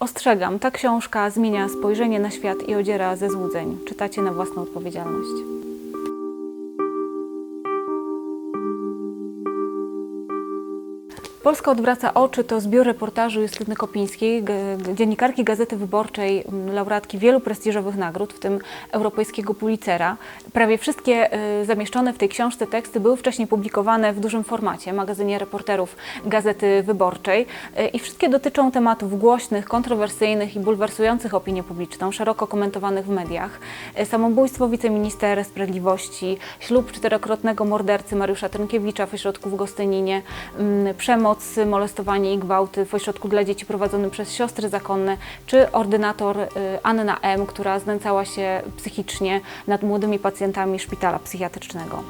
Ostrzegam, ta książka zmienia spojrzenie na świat i odziera ze złudzeń. Czytacie na własną odpowiedzialność. Polska odwraca oczy to zbiór reportażu Justyny Kopińskiej, dziennikarki Gazety Wyborczej, laureatki wielu prestiżowych nagród, w tym Europejskiego Pulitzera. Prawie wszystkie y, zamieszczone w tej książce teksty były wcześniej publikowane w dużym formacie, magazynie reporterów Gazety Wyborczej y, i wszystkie dotyczą tematów głośnych, kontrowersyjnych i bulwersujących opinię publiczną, szeroko komentowanych w mediach. Y, Samobójstwo wiceminister sprawiedliwości, ślub czterokrotnego mordercy Mariusza Trynkiewicza w ośrodku w Gostyninie, mm, przemoc, molestowanie i gwałty w ośrodku dla dzieci prowadzonym przez siostry zakonne, czy ordynator y, Anna M., która znęcała się psychicznie nad młodymi pacjentami szpitala psychiatrycznego.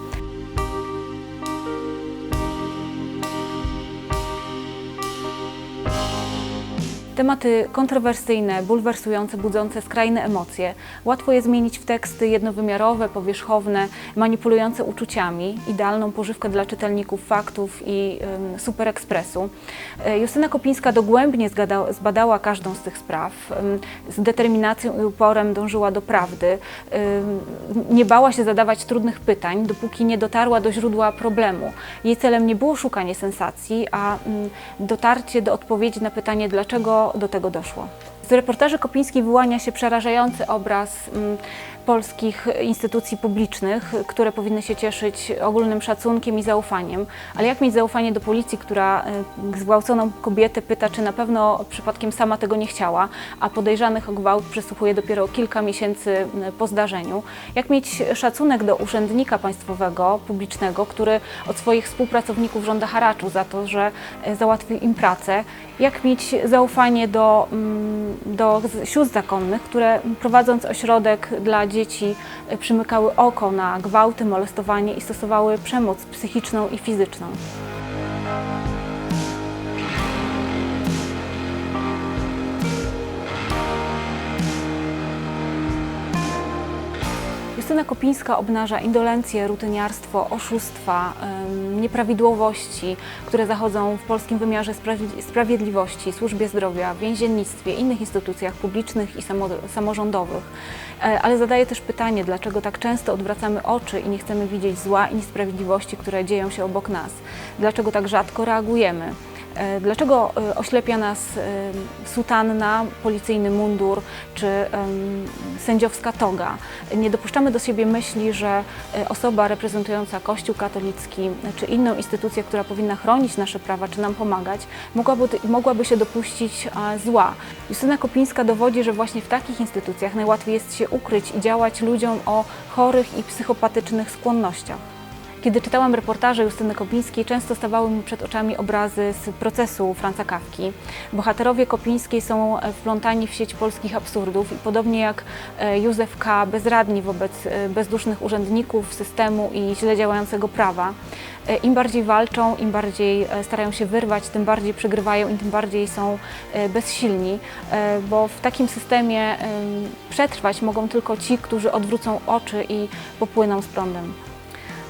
Tematy kontrowersyjne, bulwersujące, budzące skrajne emocje. Łatwo je zmienić w teksty jednowymiarowe, powierzchowne, manipulujące uczuciami, idealną pożywkę dla czytelników faktów i ym, superekspresu. E, Justyna Kopińska dogłębnie zbadała każdą z tych spraw. Z determinacją i uporem dążyła do prawdy. Nie bała się zadawać trudnych pytań, dopóki nie dotarła do źródła problemu. Jej celem nie było szukanie sensacji, a dotarcie do odpowiedzi na pytanie, dlaczego do tego doszło. Z reportaży Kopińskiej wyłania się przerażający obraz mm, polskich instytucji publicznych, które powinny się cieszyć ogólnym szacunkiem i zaufaniem. Ale jak mieć zaufanie do policji, która y, zgwałconą kobietę pyta, czy na pewno przypadkiem sama tego nie chciała, a podejrzanych o gwałt przesłuchuje dopiero kilka miesięcy y, po zdarzeniu? Jak mieć szacunek do urzędnika państwowego, publicznego, który od swoich współpracowników żąda haraczu za to, że y, załatwił im pracę? Jak mieć zaufanie do, mm, do sióstr zakonnych, które prowadząc ośrodek dla dzieci y, przymykały oko na gwałty, molestowanie i stosowały przemoc psychiczną i fizyczną? Justyna Kopińska obnaża indolencję, rutyniarstwo, oszustwa, nieprawidłowości, które zachodzą w polskim wymiarze sprawiedli- sprawiedliwości, służbie zdrowia, więziennictwie, innych instytucjach publicznych i samo, samorządowych. E, Ale zadaje też pytanie, dlaczego tak często odwracamy oczy i nie chcemy widzieć zła i niesprawiedliwości, które dzieją się obok nas. Dlaczego tak rzadko reagujemy. E, Dlaczego e, oślepia nas e, sutanna, policyjny mundur czy sędziowska toga? Nie dopuszczamy do siebie myśli, że osoba reprezentująca Kościół katolicki czy inną instytucję, która powinna chronić nasze prawa czy nam pomagać, mogłaby, mogłaby się dopuścić zła. Justyna Kopińska dowodzi, że właśnie w takich instytucjach najłatwiej jest się ukryć i działać ludziom o chorych i psychopatycznych skłonnościach. Kiedy czytałam reportaże Justyny Kopińskiej, często stawały mi przed oczami obrazy z procesu Franca Kawki. Bohaterowie Kopińskiej są e, wplątani w sieć polskich absurdów i podobnie jak e, Józef K. bezradni wobec e, bezdusznych urzędników, systemu i źle działającego prawa. Im bardziej walczą, im bardziej starają się wyrwać, tym bardziej przegrywają i tym bardziej są bezsilni, bo w takim systemie em, przetrwać mogą tylko ci, którzy odwrócą oczy i popłyną z prądem.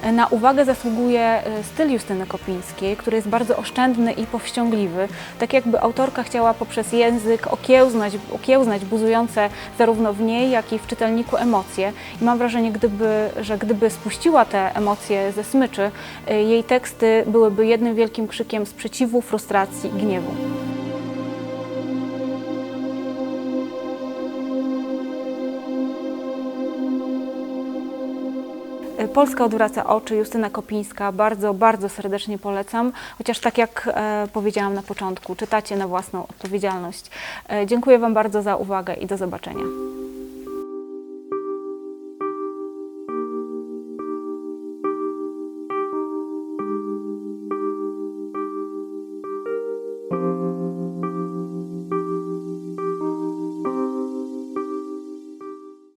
Na uwagę zasługuje e, styl Justyny Kopińskiej, który jest bardzo oszczędny i powściągliwy, tak jakby autorka chciała poprzez język okiełznać, okiełznać buzujące zarówno w niej, jak i w czytelniku emocje. I mam wrażenie, gdyby, że gdyby spuściła te emocje ze smyczy, e, jej teksty byłyby jednym wielkim krzykiem sprzeciwu, frustracji i gniewu. Polska odwraca oczy, Justyna Kopińska, bardzo, bardzo serdecznie polecam. Chociaż tak jak e, powiedziałam na początku, czytacie na własną odpowiedzialność. E, dziękuję Wam bardzo za uwagę i do zobaczenia.